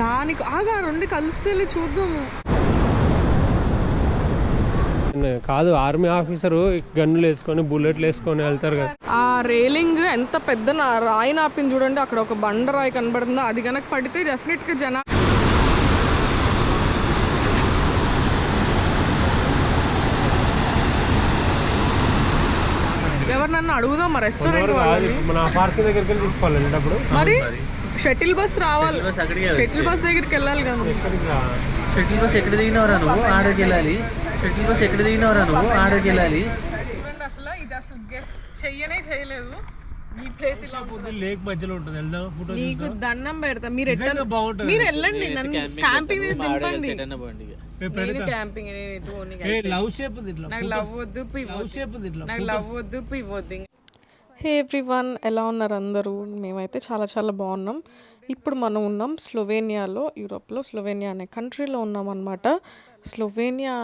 దానికి ఆగా రెండు కలిస్తే చూద్దాము. కాదు ఆర్మీ ఆఫీసరు గన్నులు వేసుకొని బుల్లెట్లు వేసుకొని వెళ్తారు కదా. ఆ రేలింగ్ ఎంత పెద్ద రాయి నాపింది చూడండి అక్కడ ఒక బండ రాయి కనబడుతుందో. అది కనుక పడితే డెఫినెట్గా జన ఎవరినన్నా అడుగుదాం రెస్టారెంట్ ఎవరు కాదు వాళ్ళని. మన పార్క్ దగ్గరికి వెళ్ళి తీసుకోవాలి మరి. షటిల్ బస్ రావాలి. బస్ అక్కడికి షటిల్ బస్ దగ్గరికి వెళ్ళాలి కదా? షటిల్ బస్ ఎక్కడ దిగినవరా నువ్వు? ఆడకి వెళ్ళాలి. షటిల్ బస్ ఎక్కడ దిగినవరా నువ్వు? ఆడకి వెళ్ళాలి. అసలు ఇది అసలు గెస్ చెయ్యనే చేయలేదు. ఈ ప్లేస్ ఇలా ఉంటుంది. లేక్ మధ్యలో ఉంటుంది. వెళ్దాం ఫోటో నీకు దండం పెడతా. మీరు ఎట్లా బాగుంటుంది. మీరు వెళ్ళండి నన్ను క్యాంపింగ్ దింపండి. నేను క్యాంపింగ్ నేను ఎటు లవ్ షేప్ నాకు లవ్ వద్దు నాకు లవ్ వద్దు పివ్ వద్దు. హే ఎవ్రీవన్ ఎలా ఉన్నారు అందరూ? మేమైతే చాలా చాలా బాగున్నాం. ఇప్పుడు మనం ఉన్నాం స్లోవేనియాలో యూరోప్లో స్లోవేనియా అనే కంట్రీలో ఉన్నామన్నమాట. స్లోవేనియా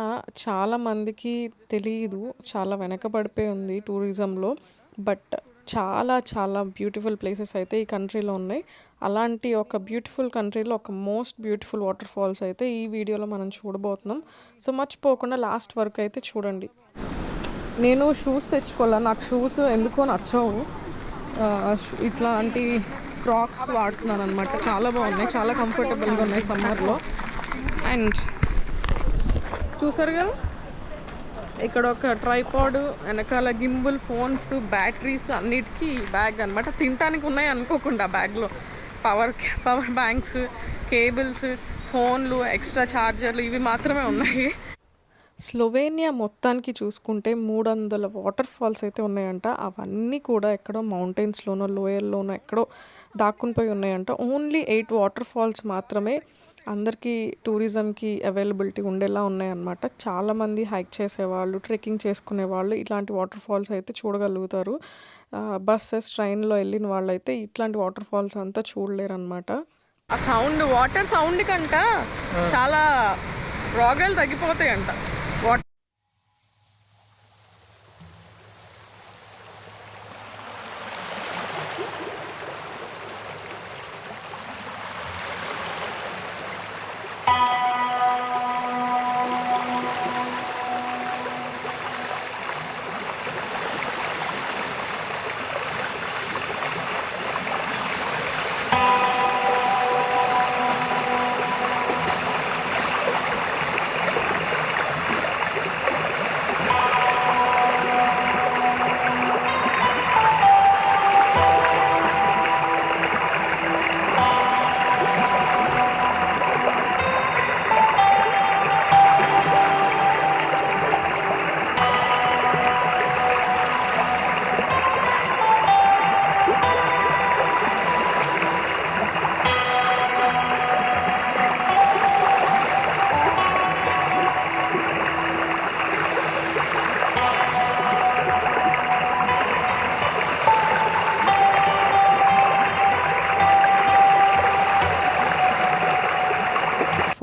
చాలా మందికి తెలియదు చాలా వెనకబడిపోయి ఉంది టూరిజంలో. బట్ చాలా చాలా బ్యూటిఫుల్ ప్లేసెస్ అయితే ఈ కంట్రీలో ఉన్నాయి. అలాంటి ఒక బ్యూటిఫుల్ కంట్రీలో ఒక మోస్ట్ బ్యూటిఫుల్ వాటర్ ఫాల్స్ అయితే ఈ వీడియోలో మనం చూడబోతున్నాం. సో మర్చిపోకుండా లాస్ట్ వరకు అయితే చూడండి. నేను షూస్ తెచ్చుకోవాలా? నాకు షూస్ ఎందుకో నచ్చవు. ఇట్లాంటి క్రాక్స్ వాడుతున్నాను అనమాట చాలా బాగున్నాయి. చాలా కంఫర్టబుల్గా ఉన్నాయి సమ్మర్లో అండ్ చూసారు కదా? ఇక్కడ ఒక ట్రైపాడ్ వెనకాల గింబుల్ ఫోన్స్ బ్యాటరీస్ అన్నిటికీ బ్యాగ్ అనమాట తినటానికి ఉన్నాయి అనుకోకుండా బ్యాగ్లో పవర్ పవర్ బ్యాంక్స్ కేబుల్స్ ఫోన్లు ఎక్స్ట్రా ఛార్జర్లు ఇవి మాత్రమే ఉన్నాయి. స్లోవేనియా మొత్తానికి చూసుకుంటే మూడు వందల వాటర్ ఫాల్స్ అయితే ఉన్నాయంట. అవన్నీ కూడా ఎక్కడో మౌంటైన్స్లోనో లోయల్లోనో ఎక్కడో దాక్కుని పోయి ఉన్నాయంట. ఓన్లీ ఎయిట్ వాటర్ ఫాల్స్ మాత్రమే అందరికీ టూరిజంకి అవైలబిలిటీ ఉండేలా ఉన్నాయన్నమాట. చాలామంది హైక్ చేసేవాళ్ళు ట్రెక్కింగ్ చేసుకునే వాళ్ళు ఇట్లాంటి వాటర్ ఫాల్స్ అయితే చూడగలుగుతారు. బస్సెస్ ట్రైన్లో వెళ్ళిన వాళ్ళు అయితే ఇట్లాంటి వాటర్ ఫాల్స్ అంతా చూడలేరు అనమాట ఆ సౌండ్ వాటర్ సౌండ్ కంట చాలా రోగాలు తగ్గిపోతాయంట.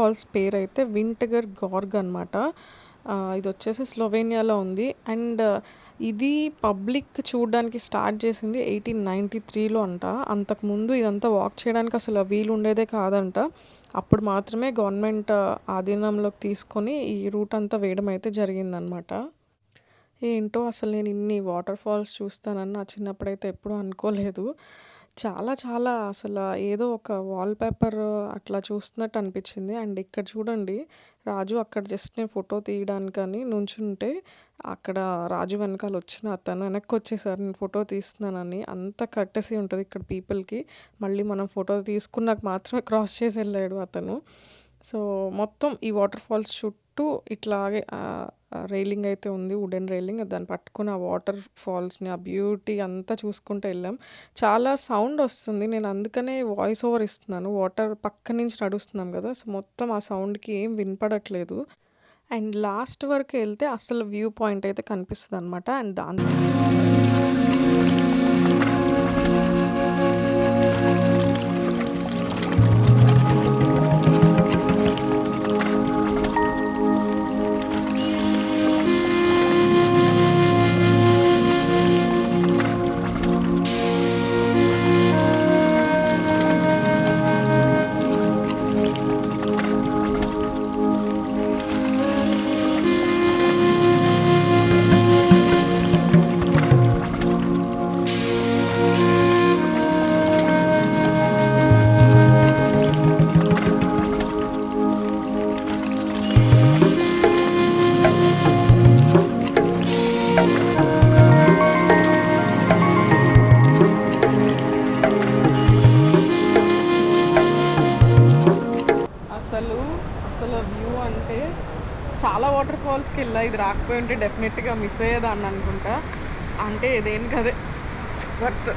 ఫాల్స్ పేరు అయితే వింటగర్ గార్గ్ అనమాట ఇది వచ్చేసి స్లోవేనియాలో ఉంది. అండ్ ఇది పబ్లిక్ చూడడానికి స్టార్ట్ చేసింది ఎయిటీన్ నైంటీ త్రీలో అంట. అంతకుముందు ఇదంతా వాక్ చేయడానికి అసలు వీలు ఉండేదే కాదంట. అప్పుడు మాత్రమే గవర్నమెంట్ ఆధీనంలోకి తీసుకొని ఈ రూట్ అంతా వేయడం అయితే జరిగిందనమాట ఏంటో అసలు నేను ఇన్ని వాటర్ ఫాల్స్ చూస్తానని నా చిన్నప్పుడైతే ఎప్పుడూ అనుకోలేదు. చాలా చాలా అసలు ఏదో ఒక వాల్ పేపర్ అట్లా చూస్తున్నట్టు అనిపించింది. అండ్ ఇక్కడ చూడండి రాజు అక్కడ జస్ట్ నేను ఫోటో తీయడానికని నుంచుంటే అక్కడ రాజు వెనకాల వచ్చిన అతను వెనక్కి వచ్చేసారు. నేను ఫోటో తీస్తున్నానని అంత కట్టేసి ఉంటుంది ఇక్కడ పీపుల్కి మళ్ళీ మనం ఫోటో తీసుకున్నాక మాత్రమే క్రాస్ చేసి వెళ్ళాడు అతను. సో మొత్తం ఈ వాటర్ ఫాల్స్ చుట్టూ ఇట్లాగే రైలింగ్ అయితే ఉంది వుడెన్ రైలింగ్. దాన్ని పట్టుకుని ఆ వాటర్ ఫాల్స్ని ఆ బ్యూటీ అంతా చూసుకుంటూ వెళ్ళాం. చాలా సౌండ్ వస్తుంది. నేను అందుకనే వాయిస్ ఓవర్ ఇస్తున్నాను. వాటర్ పక్క నుంచి నడుస్తున్నాం కదా సో మొత్తం ఆ సౌండ్కి ఏం వినపడట్లేదు. అండ్ లాస్ట్ వరకు వెళ్తే అసలు వ్యూ పాయింట్ అయితే కనిపిస్తుంది అనమాట అండ్ దాని అసలు వ్యూ అంటే చాలా వాటర్ ఫాల్స్కి వెళ్ళా. ఇది రాకపోయి ఉంటే డెఫినెట్గా మిస్ అయ్యేదాన్ని అనుకుంటా. అంటే దేనికి అదే వర్త్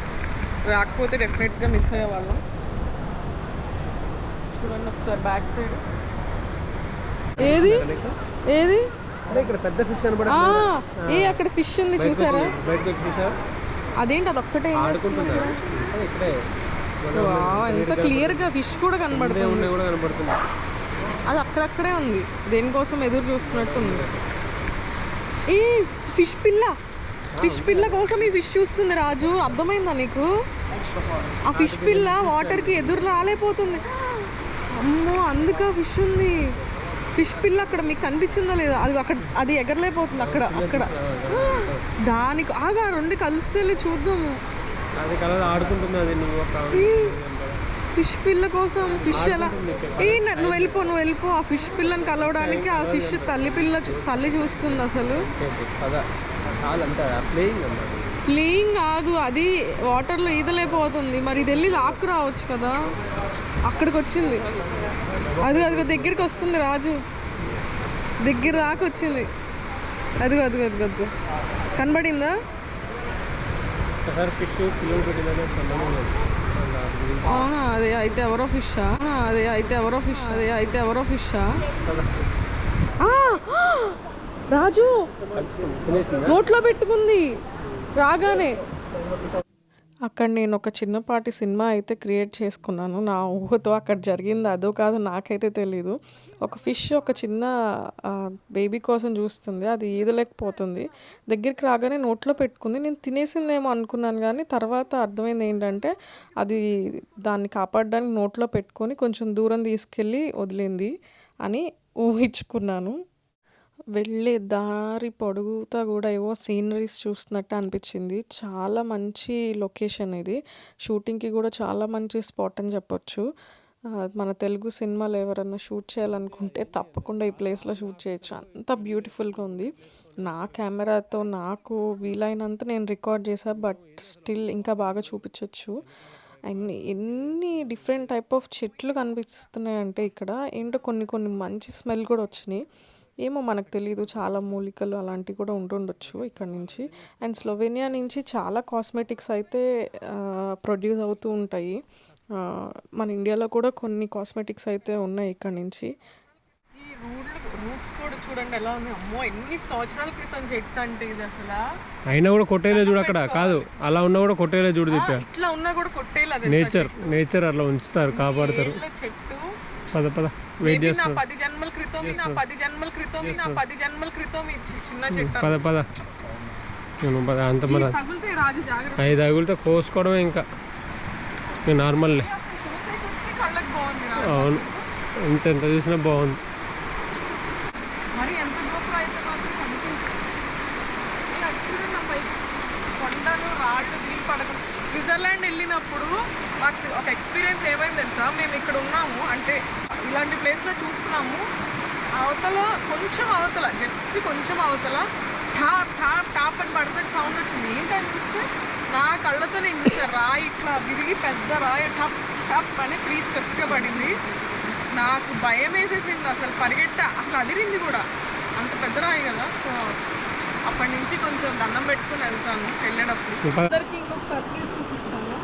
రాకపోతే డెఫినెట్గా మిస్ అయ్యేవాళ్ళం. చూడండి ఒకసారి బ్యాక్ సైడ్ ఏది? ఏది? ఇక్కడ పెద్ద ఫిష్ ఆ, కనబడుతుంది ఏ అక్కడ ఫిష్ ఉంది చూసారా? అదేంటి అది వావ్, ఎంత క్లియర్గా ఫిష్ కూడా కనబడుతుంది. అది అక్కడక్కడే ఉంది. దేనికోసం ఎదురు చూస్తున్నట్టు ఉంది ఈ ఫిష్ పిల్ల. ఫిష్ పిల్ల కోసం ఈ ఫిష్ చూస్తుంది రాజు. అర్థమైందా నీకు? ఆ ఫిష్ పిల్ల వాటర్కి ఎదురు రాలేపోతుంది అమ్మో అందుక ఫిష్ ఉంది. ఫిష్ పిల్ల అక్కడ మీకు కనిపించిందా లేదా అది అక్కడ అది ఎగరలేకపోతుంది అక్కడ అక్కడ. దానికి ఆగా రెండు కలిస్తే చూద్దాము. అది కలర్ ఆడుకుంటుంది అది నువ్వు ఫిష్ పిల్ల కోసం ఫిష్ ఎలా? ఏ నువ్వు వెళ్ళిపో నువ్వు వెళ్ళిపో. ఆ ఫిష్ పిల్లని కలవడానికి ఆ ఫిష్ తల్లి పిల్ల తల్లి చూస్తుంది అసలు. ప్లేయింగ్ కాదు అది వాటర్లో ఈదలేకపోతుంది. మరి ఇది వెళ్ళి లాక్కు రావచ్చు కదా. అక్కడికి వచ్చింది. అది అది దగ్గరికి వస్తుంది రాజు. దగ్గర దాకా వచ్చింది. అది అది అది అది కనబడిందా? ఫిష్ అవునా? అదే అయితే ఎవరో ఫిషా? అదే అయితే ఎవరో ఫిష్? అదే అయితే ఎవరో ఫిషా? రాజు! నోట్లో పెట్టుకుంది. రాగానే. అక్కడ నేను ఒక చిన్నపాటి సినిమా అయితే క్రియేట్ చేసుకున్నాను. నా ఊహతో అక్కడ జరిగింది. అదో కాదు నాకైతే తెలీదు. ఒక ఫిష్ ఒక చిన్న బేబీ కోసం చూస్తుంది. అది ఈదలేకపోతుంది. దగ్గరికి రాగానే నోట్లో పెట్టుకుంది. నేను తినేసిందేమో అనుకున్నాను కానీ తర్వాత అర్థమైంది ఏంటంటే అది దాన్ని కాపాడడానికి నోట్లో పెట్టుకొని కొంచెం దూరం తీసుకెళ్ళి వదిలింది అని ఊహించుకున్నాను. వెళ్ళే దారి పొడుగుతా కూడా ఏవో సీనరీస్ చూస్తున్నట్టు అనిపించింది. చాలా మంచి లొకేషన్ ఇది. షూటింగ్కి కూడా చాలా మంచి స్పాట్ అని చెప్పొచ్చు. మన తెలుగు సినిమాలు ఎవరన్నా షూట్ చేయాలనుకుంటే తప్పకుండా ఈ ప్లేస్లో షూట్ చేయొచ్చు. అంత బ్యూటిఫుల్గా ఉంది. నా కెమెరాతో నాకు వీలైనంత నేను రికార్డ్ చేశాను బట్ స్టిల్ ఇంకా బాగా చూపించవచ్చు అండ్ ఎన్ని డిఫరెంట్ టైప్ ఆఫ్ చెట్లు కనిపిస్తున్నాయంటే ఇక్కడ ఏంటో కొన్ని కొన్ని మంచి స్మెల్ కూడా వచ్చినాయి. ఏమో మనకు తెలియదు చాలా మూలికలు అలాంటివి కూడా ఉంటుండొచ్చు ఇక్కడ నుంచి. అండ్ స్లోవేనియా నుంచి చాలా కాస్మెటిక్స్ అయితే ప్రొడ్యూస్ అవుతూ ఉంటాయి. మన ఇండియాలో కూడా కొన్ని కాస్మెటిక్స్ అయితే ఉన్నాయి ఇక్కడ నుంచి. ఈ రూట్స్ కూడా చూడండి ఎలా ఉంది అమ్మో ఎన్ని సంవత్సరాల క్రితం చెట్టు అంటే ఇది అసలు. అయినా కూడా కొట్టేలే చూడు అక్కడ. కాదు అలా ఉన్నా కూడా కొట్టేలే చూడు తిప్పా ఇట్లా ఉన్నా కూడా కొట్టేలా నేచర్ నేచర్ అట్లా ఉంచుతారు కాపాడతారు. చెట్టు. పద పద వెయిట్ Maybe నా చేస్తారు పది జన్మల క్రితం నా పది జన్మల క్రితం నా పది జన్మల క్రితం చిన్న చెట్టు పద పద. అంత పద ఐదు అగులతో కోసుకోవడమే ఇంకా. ఇంకా నార్మల్లే బాగుంది అవును. ఎంత ఎంత చూసినా బాగుంది. మరి ఎంత అయితే కొండలు స్విట్జర్లాండ్ వెళ్ళినప్పుడు మాకు ఒక ఎక్స్పీరియన్స్ ఏమైంది తెలుసా? మేము ఇక్కడ ఉన్నాము అంటే ఇలాంటి ప్లేస్లో చూస్తున్నాము. అవతల కొంచెం అవతల జస్ట్ కొంచెం అవతల టాప్ టాప్ టాప్ అని పడినట్టు సౌండ్ వచ్చింది. ఏంటని చూస్తే నా కళ్ళతో నేను రాయి ఇట్లా విరిగి పెద్ద రాయి టప్ టప్ అని త్రీ స్టెప్స్గా పడింది. నాకు భయం వేసేసింది అసలు పరిగెట్ట అసలు అదిరింది కూడా. అంత పెద్ద రాయి కదా సో అప్పటి నుంచి కొంచెం దండం పెట్టుకుని వెళ్తాను వెళ్ళేటప్పుడు. అందరికి ఇంకొక సర్ప్రైజ్ చూపిస్తాను.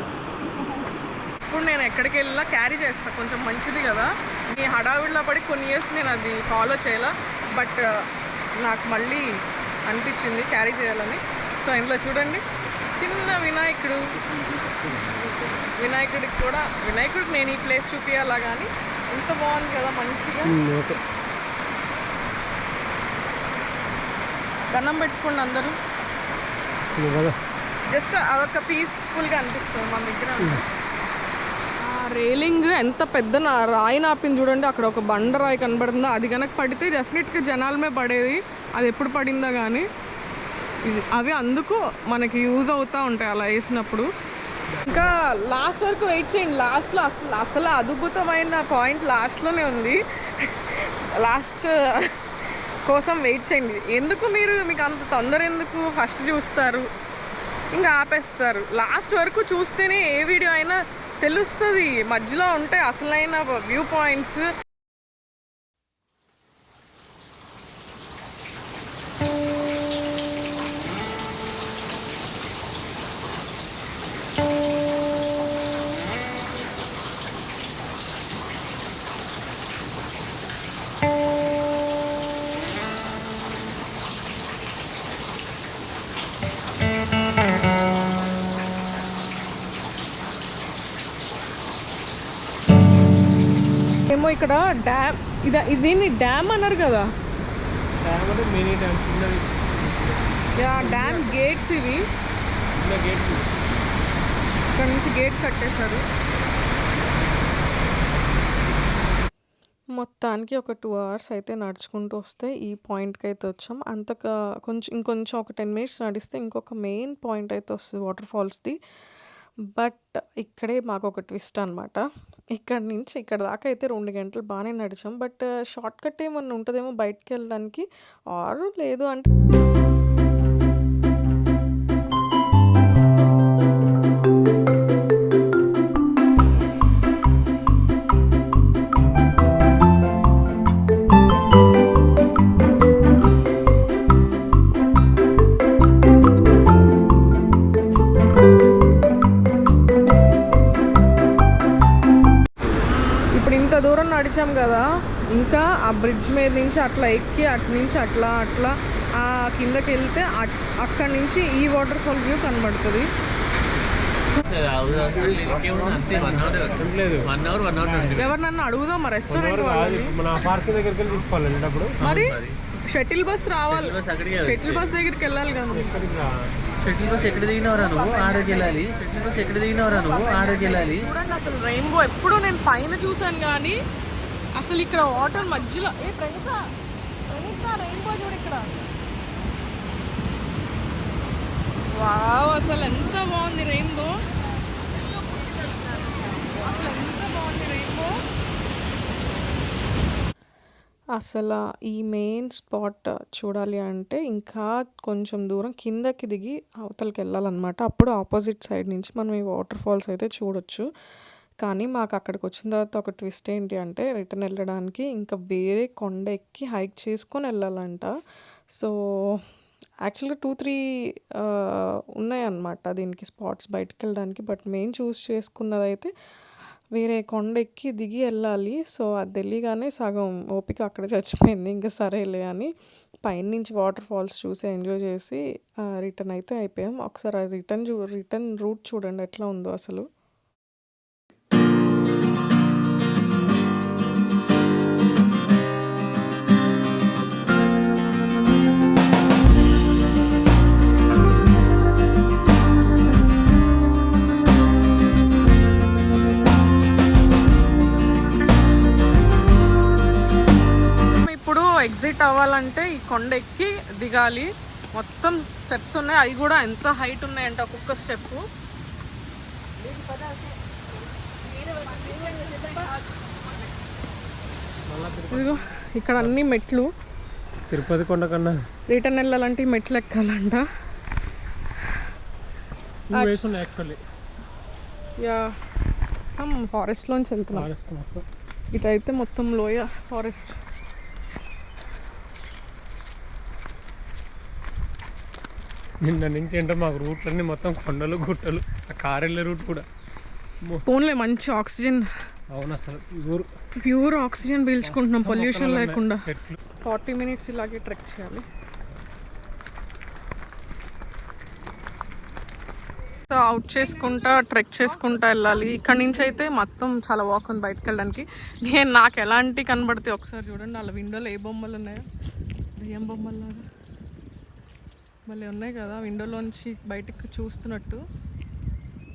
ఇప్పుడు నేను ఎక్కడికి వెళ్ళినా క్యారీ చేస్తాను కొంచెం మంచిది కదా. ఈ హడావిడిలో పడి కొన్ని ఇయర్స్ నేను అది ఫాలో చేయాల బట్ నాకు మళ్ళీ అనిపించింది క్యారీ చేయాలని. సో ఇందులో చూడండి. చిన్న వినాయకుడు. వినాయకుడికి కూడా వినాయకుడికి నేను ఈ ప్లేస్ చూపించాలా కానీ ఎంత బాగుంది కదా మంచిగా. దండం పెట్టుకోండి అందరూ. జస్ట్ అదొక పీస్ఫుల్గా అనిపిస్తుంది మన దగ్గర. రేలింగ్ ఎంత పెద్ద రాయి నాపింది చూడండి అక్కడ ఒక బండ రాయి కనబడుతుందో అది కనుక పడితే డెఫినెట్గా జనాలమే పడేది. అది ఎప్పుడు పడిందో కానీ అవి అందుకు మనకి యూజ్ అవుతూ ఉంటాయి అలా వేసినప్పుడు. ఇంకా లాస్ట్ వరకు వెయిట్ చేయండి. లాస్ట్లో అసలు అసలు అద్భుతమైన పాయింట్ లాస్ట్లోనే ఉంది. లాస్ట్ కోసం వెయిట్ చేయండి. ఎందుకు మీరు మీకు అంత తొందర ఎందుకు ఫస్ట్ చూస్తారు? ఇంకా ఆపేస్తారు. లాస్ట్ వరకు చూస్తేనే ఏ వీడియో అయినా తెలుస్తుంది. మధ్యలో ఉంటే అసలైన వ్యూ పాయింట్స్. ఇదేమో ఇక్కడ డ్యామ్ ఇది దీన్ని డ్యామ్ అన్నారు కదా. డ్యామ్ అంటే మినీ డ్యామ్ చిన్నది యా డ్యామ్ గేట్స్ ఇవి. ఇక్కడ నుంచి గేట్ కట్టేశారు. మొత్తానికి ఒక టూ అవర్స్ అయితే నడుచుకుంటూ వస్తే ఈ పాయింట్కి అయితే వచ్చాం. అంతగా కొంచెం ఇంకొంచెం ఒక టెన్ మినిట్స్ నడిస్తే ఇంకొక మెయిన్ పాయింట్ అయితే వస్తుంది వాటర్ ఫాల్స్ది. బట్ ఇక్కడే మాకు ఒక ట్విస్ట్ అనమాట ఇక్కడ నుంచి ఇక్కడ దాకా అయితే రెండు గంటలు బాగానే నడిచాం. బట్ షార్ట్ కట్ ఏమన్నా ఉంటుందేమో బయటికి వెళ్ళడానికి? ఆరు లేదు అంటే మీద నుంచి అట్లా ఎక్కి అటు నుంచి అట్లా అట్లా ఆ కిందకి వెళ్తే అక్కడి నుంచి ఈ వాటర్ ఫాల్ వ్యూ కనబడుతుంది. అంతే వన్ అవర్ లేదు one hour one hour twenty ఎవరు నన్ను అడుగుదాం మా రెస్టారెంట్ వాళ్ళని మరి షటిల్ బస్ రావాలి. షటిల్ బస్ దగ్గరికి వెళ్ళాలి కదా. షటిల్ బస్ ఎక్కడ దిగినవరా నువ్వు? ఆడకి వెళ్ళాలి. షటిల్ బస్ ఎక్కడ దిగినవరా నువ్వు? ఆడకి వెళ్ళాలి. చూడండి అసలు రెయిన్బో ఎప్పుడూ నేను పైన చూసాను కానీ అసలు ఇక్కడ వాటర్ మధ్యలో ఏ ప్రణిత? ప్రణిత రెయిన్బో చూడు ఇక్కడ. వావ్ అసలు ఎంత బాగుంది రెయిన్బో అసలు ఎంత బాగుంది రెయిన్బో అసలు ఈ మెయిన్ స్పాట్ చూడాలి అంటే ఇంకా కొంచెం దూరం కిందకి దిగి అవతలకి వెళ్ళాలన్నమాట. అప్పుడు ఆపోజిట్ సైడ్ నుంచి మనం ఈ వాటర్ ఫాల్స్ అయితే చూడొచ్చు. కానీ మాకు అక్కడికి వచ్చిన తర్వాత ఒక ట్విస్ట్ ఏంటి అంటే రిటర్న్ వెళ్ళడానికి ఇంకా వేరే కొండ ఎక్కి హైక్ చేసుకొని వెళ్ళాలంట. సో యాక్చువల్గా టూ త్రీ ఉన్నాయన్నమాట దీనికి స్పాట్స్ బయటకు వెళ్ళడానికి. బట్ మెయిన్ చూస్ చేసుకున్నదైతే వేరే కొండ ఎక్కి దిగి వెళ్ళాలి. సో అది తెలియగానే సగం ఓపిక అక్కడ చచ్చిపోయింది. ఇంకా సరేలే అని పైనుంచి వాటర్ ఫాల్స్ చూసి ఎంజాయ్ చేసి రిటర్న్ అయితే అయిపోయాం. ఒకసారి రిటర్న్ చూ రిటర్న్ రూట్ చూడండి ఎట్లా ఉందో అసలు. అవ్వాలంటే ఈ కొండ ఎక్కి దిగాలి. మొత్తం స్టెప్స్ ఉన్నాయి. అవి కూడా ఎంత హైట్ ఉన్నాయంటే ఒక్కొక్క స్టెప్. ఇక్కడ అన్ని మెట్లు. తిరుపతి కొండ కన్నా రిటర్న్ వెళ్ళాలంటే మెట్లు ఎక్కాలంట. యా. ఫారెస్ట్లోంచి వెళ్తున్నాం. ఇటైతే మొత్తం. లోయ ఫారెస్ట్ నిన్న నుంచి ఏంటో మాకు రూట్లన్నీ మొత్తం కొండలు గుట్టలు ఆ కార్ వెళ్ళే రూట్ కూడా. ఫోన్లే మంచి ఆక్సిజన్. అవును అసలు ఊరు. ప్యూర్ ఆక్సిజన్ పీల్చుకుంటున్నాం పొల్యూషన్ లేకుండా. ఫార్టీ మినిట్స్ ఇలాగే ట్రెక్ చేయాలి. సో అవుట్ చేసుకుంటా ట్రెక్ చేసుకుంటా వెళ్ళాలి. ఇక్కడ నుంచి అయితే మొత్తం చాలా వాక్ ఉంది బయటకు వెళ్ళడానికి. నేను నాకు ఎలాంటి కనబడితే ఒకసారి చూడండి వాళ్ళ విండోలో ఏ బొమ్మలు ఉన్నాయో. దెయ్యం బొమ్మలు మళ్ళీ ఉన్నాయి కదా విండోలోంచి బయటకు చూస్తున్నట్టు.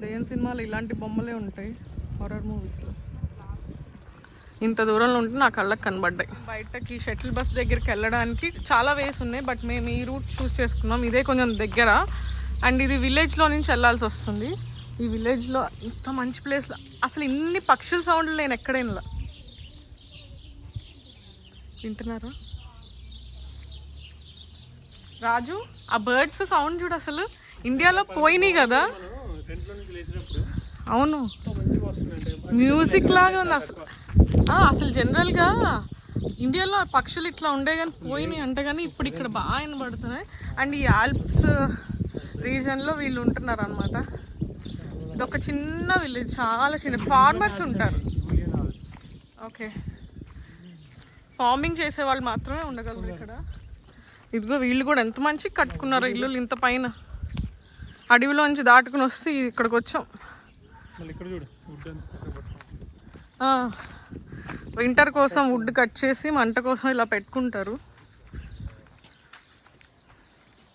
దెయ్యం సినిమాలు ఇలాంటి బొమ్మలే ఉంటాయి హారర్ మూవీస్లో ఇంత దూరంలో ఉంటే నా కళ్ళకి కనబడ్డాయి. బయటకి షటిల్ బస్ దగ్గరికి వెళ్ళడానికి చాలా వేస్ ఉన్నాయి బట్ మేము ఈ రూట్ చూస్ చేసుకున్నాం. ఇదే కొంచెం దగ్గర. అండ్ ఇది విలేజ్లో నుంచి వెళ్ళాల్సి వస్తుంది. ఈ విలేజ్లో ఇంత మంచి ప్లేస్లో అసలు ఇన్ని పక్షుల సౌండ్లు నేను ఎక్కడైనా వింటున్నారా? రాజు ఆ బర్డ్స్ సౌండ్ చూడు అసలు. ఇండియాలో పోయినాయి కదా. అవును. మ్యూజిక్ లాగా ఉంది అసలు. అసలు జనరల్గా ఇండియాలో ఆ పక్షులు ఇట్లా ఉండే కానీ పోయినాయి అంటే కానీ ఇప్పుడు ఇక్కడ బాగా వినబడుతున్నాయి. అండ్ ఈ ఆల్ప్స్ రీజన్లో వీళ్ళు ఉంటున్నారు అనమాట ఇదొక చిన్న విలేజ్ చాలా చిన్న ఫార్మర్స్ ఉంటారు. ఓకే ఫార్మింగ్ చేసే వాళ్ళు మాత్రమే ఉండగలరు ఇక్కడ. ఇదిగో వీళ్ళు కూడా ఎంత మంచి కట్టుకున్నారు ఇల్లులు ఇంత పైన. అడవిలోంచి దాటుకుని వస్తే ఇక్కడికి వచ్చాం. వింటర్ కోసం వుడ్ కట్ చేసి మంట కోసం ఇలా పెట్టుకుంటారు.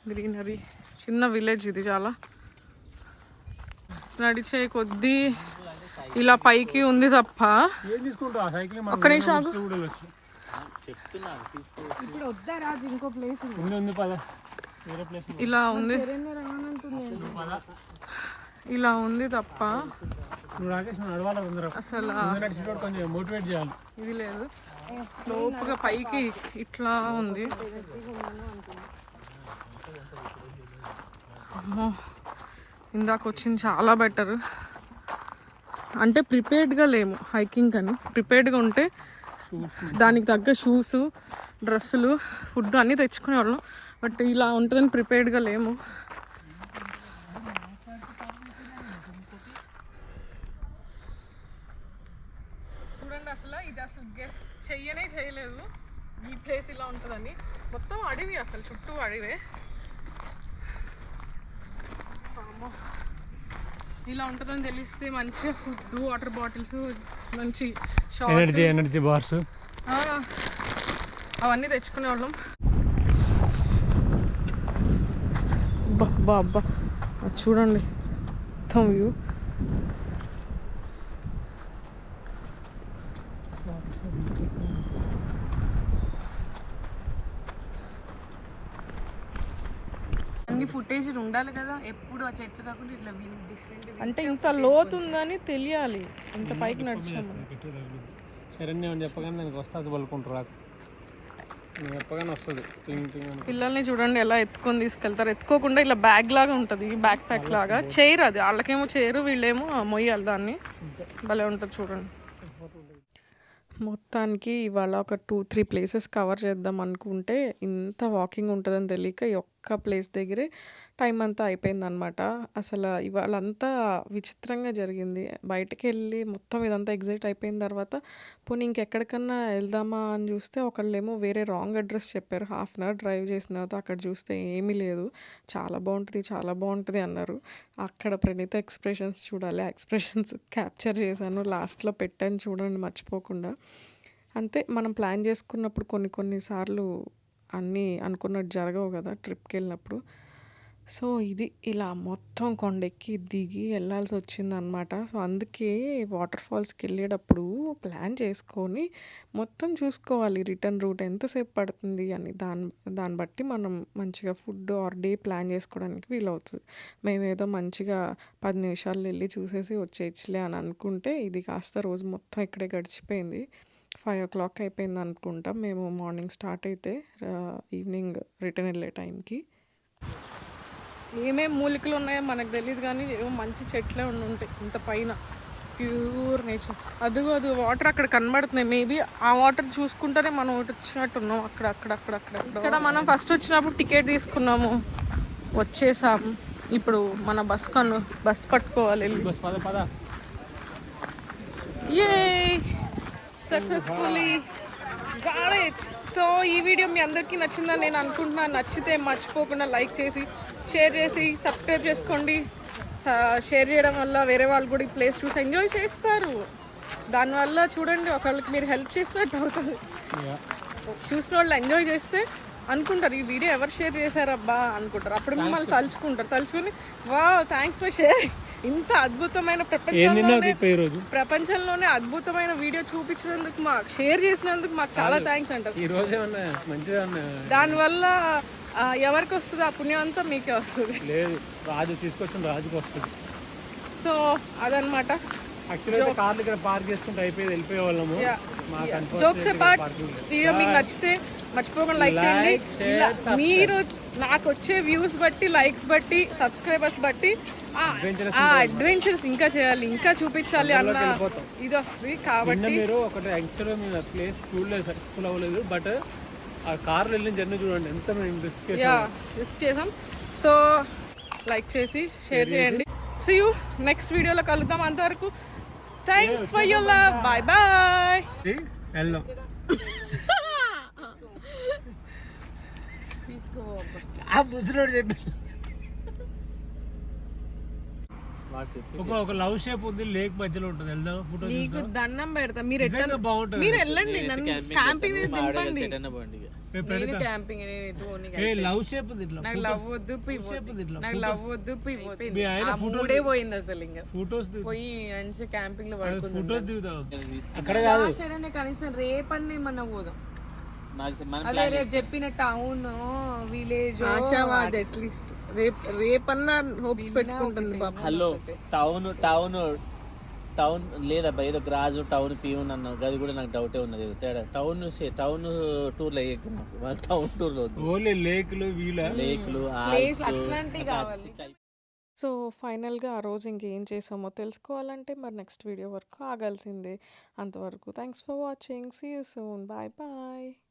గ్రీనరీ చిన్న విలేజ్ ఇది చాలా. నడిచే కొద్దీ ఇలా పైకి ఉంది తప్ప. ఒక్క నిమిషం ఇప్పుడు వద్దా రాజు ఇంకో ప్లేస్ ఉంది. ఉంది పద. వేరే ప్లేస్ ఇలా ఉంది. ఇలా ఉంది తప్ప నువ్వు రాకేష్ నడవాలి అసలు నడిచేటోడు కొంచెం మోటివేట్ చేయాలి. ఇది లేదు. స్లోప్గా పైకి ఇట్లా ఉంది. అమ్మో ఇందాక వచ్చింది చాలా బెటర్ అంటే ప్రిపేర్డ్గా లేము హైకింగ్ అని ప్రిపేర్డ్గా ఉంటే దానికి తగ్గ షూస్ డ్రెస్సులు ఫుడ్ అన్నీ తెచ్చుకునేవాళ్ళం. బట్ ఇలా ఉంటుందని ప్రిపేర్డ్గా లేము. చూడండి అసలు ఇది అసలు గెస్ చెయ్యనే చేయలేదు. ఈ ప్లేస్ ఇలా ఉంటుందని. మొత్తం అడవి అసలు చుట్టూ అడవే. అమ్మో. ఇలా ఉంటుందని తెలిస్తే మంచిగా ఫుడ్ వాటర్ బాటిల్స్ మంచి ఎనర్జీ ఎనర్జీ బార్స్ అవన్నీ తెచ్చుకునే వాళ్ళం అబ్బా అబ్బా. చూడండి. మొత్తం వ్యూ ఫుటేజ్ ఉండాలి కదా. ఎప్పుడు ఆ చెట్లు కాకుండా ఇట్లా డిఫరెంట్ అంటే ఇంత లోతు ఉందని తెలియాలి. ఇంత పైకి నడిచాము. శరణ్యం అని చెప్పగానే దానికి వస్తుంది పలుకుంటారు రాకు. నువ్వు చెప్పగానే వస్తుంది. టింగ్ టింగ్ అని. పిల్లల్ని చూడండి ఎలా ఎత్తుకొని తీసుకెళ్తారు. ఎత్తుకోకుండా ఇలా బ్యాగ్ లాగా ఉంటుంది. బ్యాక్ ప్యాక్ లాగా. చైర్ అది. వాళ్ళకేమో చైరు వీళ్ళేమో మొయ్యాలి దాన్ని. భలే ఉంటుంది చూడండి. మొత్తానికి ఇవాళ ఒక టూ త్రీ ప్లేసెస్ కవర్ చేద్దాం అనుకుంటే ఇంత వాకింగ్ ఉంటుందని తెలియక ఈ ఒక్క ప్లేస్ దగ్గరే టైం అంతా అయిపోయిందనమాట. అసలు ఇవాళ అంతా విచిత్రంగా జరిగింది. బయటకు వెళ్ళి మొత్తం ఇదంతా ఎగ్జైట్ అయిపోయిన తర్వాత పోనీ ఇంకెక్కడికన్నా వెళ్దామా అని చూస్తే ఒకళ్ళేమో వేరే రాంగ్ అడ్రస్ చెప్పారు. హాఫ్ అన్ అవర్ డ్రైవ్ చేసిన తర్వాత అక్కడ చూస్తే ఏమీ లేదు. చాలా బాగుంటుంది చాలా బాగుంటుంది అన్నారు. అక్కడ ప్రణీత ఎక్స్ప్రెషన్స్ చూడాలి. ఎక్స్ప్రెషన్స్ క్యాప్చర్ చేశాను. లాస్ట్లో పెట్టాను చూడండి మర్చిపోకుండా. అంతే మనం ప్లాన్ చేసుకున్నప్పుడు కొన్ని కొన్నిసార్లు అన్నీ అనుకున్నట్టు జరగవు కదా ట్రిప్కి వెళ్ళినప్పుడు సో ఇది ఇలా మొత్తం కొండెక్కి దిగి వెళ్ళాల్సి వచ్చిందనమాట సో అందుకే వాటర్ ఫాల్స్కి వెళ్ళేటప్పుడు ప్లాన్ చేసుకొని మొత్తం చూసుకోవాలి. రిటర్న్ రూట్ ఎంతసేపు పడుతుంది అని దాన్ని దాన్ని బట్టి మనం మంచిగా ఫుడ్ ఆర్ డే ప్లాన్ చేసుకోవడానికి వీలవుతుంది. మేము ఏదో మంచిగా పది నిమిషాలు వెళ్ళి చూసేసి వచ్చేయచ్చులే అని అనుకుంటే ఇది కాస్త రోజు మొత్తం ఇక్కడే గడిచిపోయింది. ఫైవ్ ఓ క్లాక్ అయిపోయింది అనుకుంటాం. మేము మార్నింగ్ స్టార్ట్ అయితే ఈవినింగ్ రిటర్న్ వెళ్ళే టైంకి. ఏమేం మూలికలు ఉన్నాయో మనకు తెలియదు కానీ ఏమో మంచి చెట్లే ఉండి ఉంటాయి ఇంత పైన. Pure nature. అదిగో అది వాటర్ అక్కడ కనబడుతున్నాయి. మేబీ ఆ వాటర్ చూసుకుంటేనే మనం ఒకటి వచ్చినట్టు ఉన్నాం. అక్కడ అక్కడ అక్కడ అక్కడ. ఇక్కడ మనం ఫస్ట్ వచ్చినప్పుడు టికెట్ తీసుకున్నాము. వచ్చేసాము ఇప్పుడు మన బస్ కన్ను బస్ పట్టుకోవాలి. ఏ సక్సెస్ఫుల్లీ గాడ్ సో ఈ వీడియో మీ అందరికీ నచ్చిందని నేను అనుకుంటున్నాను. నచ్చితే మర్చిపోకుండా లైక్ చేసి షేర్ చేసి సబ్స్క్రైబ్ చేసుకోండి. షేర్ చేయడం వల్ల వేరే వాళ్ళు కూడా ఈ ప్లేస్ చూసి ఎంజాయ్ చేస్తారు. దానివల్ల చూడండి ఒకళ్ళకి మీరు హెల్ప్ చేసినట్టు అవుతుంది. చూసిన వాళ్ళు ఎంజాయ్ చేస్తే అనుకుంటారు ఈ వీడియో ఎవరు షేర్ చేశారబ్బా అనుకుంటారు. అప్పుడు మిమ్మల్ని తలుచుకుంటారు. తలుచుకుని వా థ్యాంక్స్ ఫర్ షేర్ ఇంత అద్భుతమైన ప్రపంచంలోనే ప్రపంచంలోనే అద్భుతమైన వీడియో చూపించినందుకు మాకు షేర్ చేసినందుకు మాకు చాలా థ్యాంక్స్ అంటారు ఈ రోజు మంచిగా దానివల్ల ఎవరికి వస్తుంది? ఆ పుణ్యం అంతా మీకే వస్తుంది. లేదు రాజు తీసుకొచ్చిన రాజుకి వస్తుంది. సో అదనమాట కార్లు ఇక్కడ పార్క్ చేసుకుంటే అయిపోయి వెళ్ళిపోయే వాళ్ళము మాకు జోక్స్ అపార్ట్ వీడియో మీకు నచ్చితే మర్చిపోకుండా లైక్ చేయండి. మీరు నాకు వచ్చే వ్యూస్ బట్టి లైక్స్ బట్టి సబ్స్క్రైబర్స్ బట్టి ఆ అడ్వెంచర్స్ ఇంకా చేయాలి ఇంకా చూపించాలి అన్న ఇది వస్తుంది కాబట్టి మీరు ఒకటి యాక్చువల్గా ప్లేస్ చూడలేదు సక్సెస్ఫుల్ అవ్వలేదు బట్ ఆ కార్లో వెళ్ళిన జర్నీ చూడండి ఎంత మేము రిస్క్ యా రిస్క్ చేసాం. సో లైక్ చేసి షేర్ చేయండి. సీ యూ నెక్స్ట్ వీడియోలో కలుద్దాం అంతవరకు. Thanks for your love bye bye వెళ్దాం ఆ ముసలోడు చెప్పి వాడు చెప్పి ఒక ఒక లవ్ షేప్ ఉంది లేక్ మధ్యలో ఉంటుంది వెళ్దాం ఫోటో నీకు దండం పెడతా. మీరు ఎట్లా బాగుంటుంది. మీరు వెళ్ళండి నన్ను క్యాంపింగ్ దింపండి. నేను క్యాంపింగ్ నేను ఎటు పోనీ ఏ లవ్ షేప్ ఉంది ఇట్లా? నాకు లవ్ వద్దు పివ్ ఉంది ఇట్లా. నాకు లవ్ వద్దు ఆయన ఆ మూడే పోయింది అసలు ఇంకా. ఫొటోస్ పోయి మంచి క్యాంపింగ్లో పడుకుంది ఫొటోస్ దిగుతాం అక్కడ కాదు. కనీసం రేపన్నీ ఏమన్నా పోదాం. మన అదే రేపు చెప్పిన టౌన్ విలేజ్ ఆశావాద్ అట్లీస్ట్ రేపు రేపన్నా హోప్స్ పెట్టుకుంటుంది పాప. హలో టౌన్ టౌన్ టౌన్ లేదబ్బా ఏదో రాజు టౌన్ పీవన్ అన్న అది కూడా నాకు డౌటే ఉన్నది. తేడా. టౌన్ టౌన్ టూర్లో ఎక్కడ టౌన్ టూర్లో వద్దు. ఓన్లీ లేక్లు వీల లేక్లు ప్లేస్ అట్లాంటివి కావాలి. సో ఫైనల్గా ఆ రోజు ఇంకేం చేసామో తెలుసుకోవాలంటే మరి నెక్స్ట్ వీడియో వరకు ఆగాల్సిందే. అంతవరకు thanks for watching. See you soon. Bye bye.